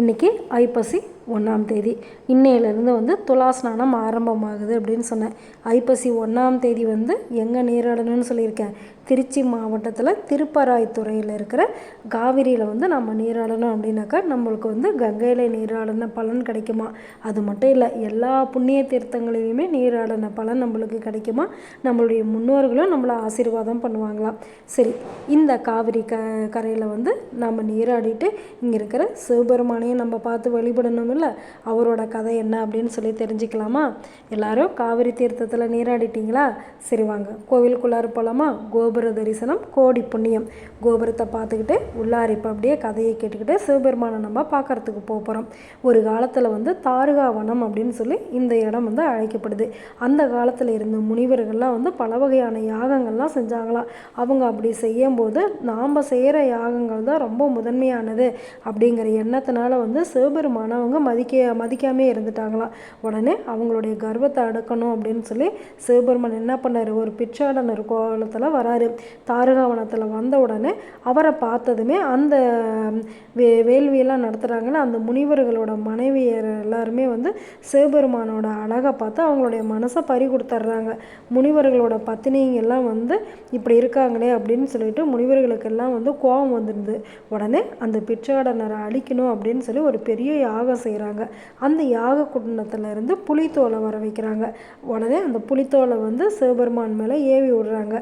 இன்றைக்கி ஐப்பசி ஒன்றாம் தேதி. இன்னையிலேருந்து வந்து துலா ஸ்நானம் ஆரம்பமாகுது அப்படின்னு சொன்னேன். ஐப்பசி ஒன்றாம் தேதி வந்து எங்கே நீராடணும்னு சொல்லியிருக்கேன். திருச்சி மாவட்டத்தில் திருப்பராய்த்துறையில் இருக்கிற காவிரியில் வந்து நம்ம நீராடணும் அப்படின்னாக்கா நம்மளுக்கு வந்து கங்கையில் நீராடின பலன் கிடைக்குமா? அது மட்டும் இல்லை எல்லா புண்ணிய தீர்த்தங்களிலுமே நீராடின பலன் நம்மளுக்கு கிடைக்குமா? நம்மளுடைய முன்னோர்களும் நம்மளை ஆசீர்வாதம் பண்ணுவாங்களாம். சரி இந்த காவிரி க கரையில் வந்து நம்ம நீராடிட்டு இங்கே இருக்கிற சிவபெருமானையும் நம்ம பார்த்து வழிபடணும் இல்லை அவரோட கதை என்ன அப்படின்னு சொல்லி தெரிஞ்சுக்கலாமா? எல்லாரும் காவிரி தீர்த்தத்தில் நீராடிட்டீங்களா? சரி வாங்க கோவிலுக்குள்ளார போகலாமா கோபுர தரிசனம் கோடி புண்ணியம். கோபுரத்தை பார்த்துக்கிட்டு உள்ளார இப்போ அப்படியே கதையை கேட்டுக்கிட்டு சிவபெருமானை நம்ம பார்க்கறதுக்கு போக போகிறோம் ஒரு காலத்தில் வந்து தாருகாவனம் அப்படின்னு சொல்லி இந்த இடம் வந்து அழைக்கப்படுது. அந்த காலத்தில் இருந்த முனிவர்கள்லாம் வந்து பல வகையான யாகங்கள்லாம் செஞ்சாங்களாம் அவங்க அப்படி செய்யும்போது நாம் செய்கிற யாகங்கள் தான் ரொம்ப முதன்மையானது அப்படிங்கிற எண்ணத்தினால வந்து சிவபெருமானை அவங்க மதிக்க மதிக்காமே இருந்துட்டாங்களாம். உடனே அவங்களுடைய கர்வத்தை அடக்கணும் அப்படின்னு சொல்லி சிவபெருமான் என்ன பண்ணார்? ஒரு பிச்சாடனர் கோலத்தில் வராரு. தாரகாவனத்தில் வந்த உடனே அவரை பார்த்ததுமே அந்த வே வேள்வியெல்லாம் நடத்துகிறாங்கன்னு அந்த முனிவர்களோட மனைவியர் எல்லாருமே வந்து சிவபெருமானோட அழகை பார்த்து அவங்களுடைய மனசை பறி கொடுத்துட்றாங்க முனிவர்களோட பத்தினிங்கெல்லாம் வந்து இப்படி இருக்காங்களே அப்படின்னு சொல்லிட்டு முனிவர்களுக்கெல்லாம் வந்து கோபம் வந்துடுது. உடனே அந்த பிச்சாடனரை அழிக்கணும் அப்படின்னு சொல்லி ஒரு பெரிய யாகம் செய்கிறாங்க அந்த யாக குண்டத்துல இருந்து புலித்தோலை வர வைக்கிறாங்க. உடனே அந்த புலித்தோலை வந்து சிவபெருமான் மேலே ஏவி விடுறாங்க.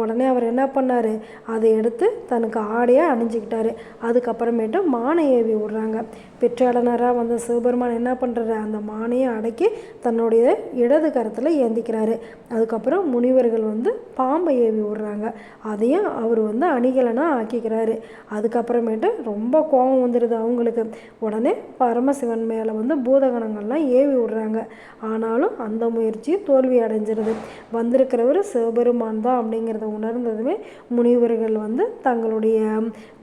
உடனே அவர் என்ன பண்ணார்? அதை எடுத்து தனக்கு ஆடையாக அணிஞ்சிக்கிட்டாரு. அதுக்கப்புறமேட்டு மானை ஏவி விடுறாங்க பெற்றாளனராக வந்த சிவபெருமான் என்ன பண்ணுறாரு அந்த மானையை அடக்கி தன்னுடைய இடது கரத்தில் ஏந்திக்கிறாரு. அதுக்கப்புறம் முனிவர்கள் வந்து பாம்பை ஏவி விடுறாங்க அதையும் அவர் வந்து அணிகலனாக ஆக்கிக்கிறாரு. அதுக்கப்புறமேட்டு ரொம்ப கோபம் வந்துடுது அவங்களுக்கு. உடனே பரமசிவன் மேலே வந்து பூதகணங்கள்லாம் ஏவி விடுறாங்க ஆனாலும் அந்த முயற்சி தோல்வி அடைஞ்சிருது. வந்திருக்கிறவர் சிவபெருமான் தான் அப்படிங்கிற அப்படிங்கிறத உணர்ந்ததுமே முனிவர்கள் வந்து தங்களுடைய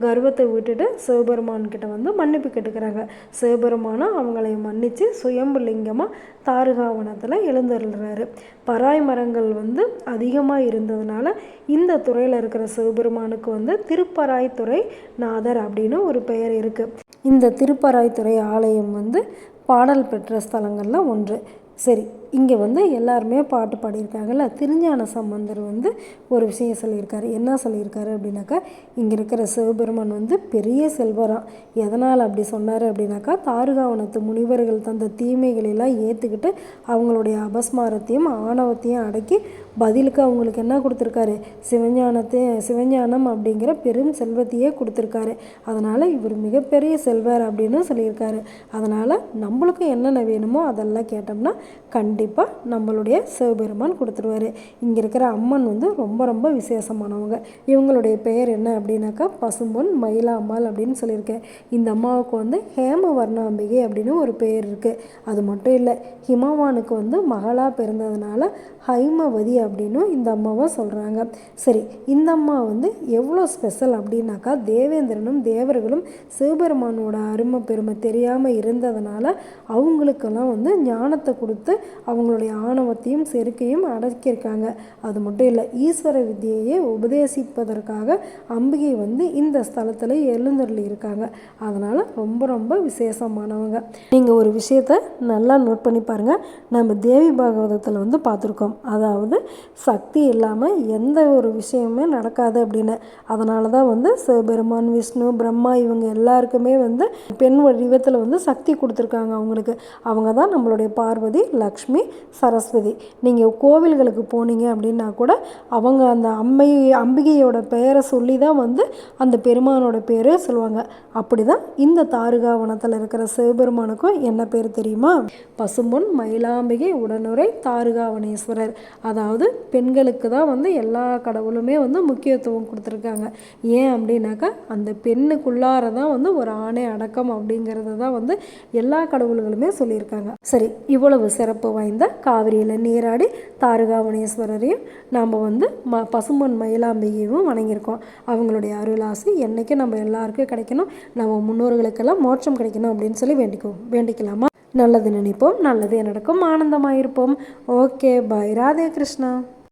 கர்வத்தை விட்டுட்டு சிவபெருமான் கிட்ட வந்து மன்னிப்பு கேட்டுக்கிறாங்க. சிவபெருமானும் அவங்களை மன்னித்து சுயம்புலிங்கமாக தாருகாவனத்தில் எழுந்தருள்றாரு. பராய் மரங்கள் வந்து அதிகமாக இருந்ததுனால இந்த துறையில் இருக்கிற சிவபெருமானுக்கு வந்து திருப்பராய்த்துறை நாதர் அப்படின்னு ஒரு பெயர் இருக்குது இந்த திருப்பராய்த்துறை ஆலயம் வந்து பாடல் பெற்ற ஸ்தலங்களில் ஒன்று. சரி இங்கே வந்து எல்லாருமே பாட்டு பாடியிருக்காங்கல்ல திருஞான சம்பந்தர் வந்து ஒரு விஷயம் சொல்லியிருக்காரு. என்ன சொல்லியிருக்காரு அப்படின்னாக்கா இங்கே இருக்கிற சிவபெருமான் வந்து பெரிய செல்வராம். எதனால் அப்படி சொன்னார் அப்படின்னாக்கா தாருகாவனத்து முனிவர்கள் தந்த தீமைகளெல்லாம் ஏற்றுக்கிட்டு அவங்களுடைய அபஸ்மாரத்தையும் ஆணவத்தையும் அடக்கி பதிலுக்கு அவங்களுக்கு என்ன கொடுத்துருக்காரு? சிவஞானத்தை சிவஞானம் அப்படிங்கிற பெரும் செல்வத்தையே கொடுத்துருக்காரு. அதனால் இவர் மிகப்பெரிய செல்வர் அப்படின்னு சொல்லியிருக்காரு. அதனால் நம்மளுக்கும் என்னென்ன வேணுமோ அதெல்லாம் கேட்டோம்னா கண்டிப்பாக நம்மளுடைய சிவபெருமான் கொடுத்துருவாரு. இங்கே இருக்கிற அம்மன் வந்து ரொம்ப ரொம்ப விசேஷமானவங்க. இவங்களுடைய பெயர் என்ன அப்படின்னாக்கா பசும்பொன் மயிலாம்பாள் அப்படின்னு சொல்லியிருக்கேன் இந்த அம்மாவுக்கு வந்து ஹேமவர்ணாம்பிகை அப்படின்னு ஒரு பெயர் இருக்குது அது மட்டும் இல்லை ஹிமவானுக்கு வந்து மகளாக பிறந்ததுனால ஹைமவதி அப்படின்னும் இந்த அம்மாவை சொல்கிறாங்க சரி இந்த அம்மா வந்து எவ்வளோ ஸ்பெஷல் அப்படின்னாக்கா தேவேந்திரனும் தேவர்களும் சிவபெருமானோட அருமை பெருமை தெரியாமல் இருந்ததுனால அவங்களுக்கெல்லாம் வந்து ஞானத்தை கொடுத்து அவங்களுடைய ஆணவத்தையும் செருக்கையும் அடக்கியிருக்காங்க. அது மட்டும் இல்லை ஈஸ்வர வித்தியையே உபதேசிப்பதற்காக அம்பிகை வந்து இந்த ஸ்தலத்தில் எழுந்தருளி இருக்காங்க அதனால் ரொம்ப ரொம்ப விசேஷமானவங்க. நீங்கள் ஒரு விஷயத்த நல்லா நோட் பண்ணி பாருங்கள் நம்ம தேவி பாகவதத்தில் வந்து பார்த்துருக்கோம். அதாவது சக்தி இல்லாமல் எந்த ஒரு விஷயமுமே நடக்காது அப்படின்னு. அதனால தான் வந்து சிவபெருமான் விஷ்ணு பிரம்மா இவங்க எல்லாருக்குமே வந்து பெண் வடிவத்தில் வந்து சக்தி கொடுத்துருக்காங்க அவங்களுக்கு. அவங்க தான் நம்மளுடைய பார்வதி. லக்ஷ்மி சரஸ்வதி. நீங்கள் கோவில்களுக்கு போனீங்க அப்படின்னா கூட அவங்க அந்த அம்மை அம்பிகையோட பெயரை சொல்லி தான் வந்து அந்த பெருமானோட பேரை சொல்லுவாங்க. அப்படி தான் இந்த தாருகாவனத்தில் இருக்கிற சிவபெருமானுக்கும் என்ன பேர் தெரியுமா? பசும்பொன் மயிலாம்பிகை உடனுரை தாருகாவனேஸ்வரர். அதாவது பெண்களுக்கு தான் வந்து எல்லா கடவுளுமே வந்து முக்கியத்துவம் கொடுத்துருக்காங்க. ஏன் அப்படின்னாக்கா அந்த பெண்ணுக்குள்ளார தான் வந்து ஒரு ஆணை அடக்கம் அப்படிங்கிறது தான் வந்து எல்லா கடவுள்களுமே சொல்லியிருக்காங்க. சரி இவ்வளவு சிறப்பு வாய்ந்த காவிரியில் நீராடி தாருகாவணேஸ்வரரையும் நாம் வந்து ம பசும்பொன் மயிலாம்பிகையும் வணங்கியிருக்கோம். அவங்களுடைய அருளாசி என்றைக்கும் நம்ம எல்லாருக்கும் கிடைக்கணும் நம்ம முன்னோர்களுக்கெல்லாம் மோட்சம் கிடைக்கணும் அப்படின்னு சொல்லி வேண்டிக்குவோம். வேண்டிக்கலாமா? நல்லது நினைப்போம் நல்லதே நடக்கும் ஆனந்தமாக இருப்போம் ஓகே பாய் ராதே கிருஷ்ணா.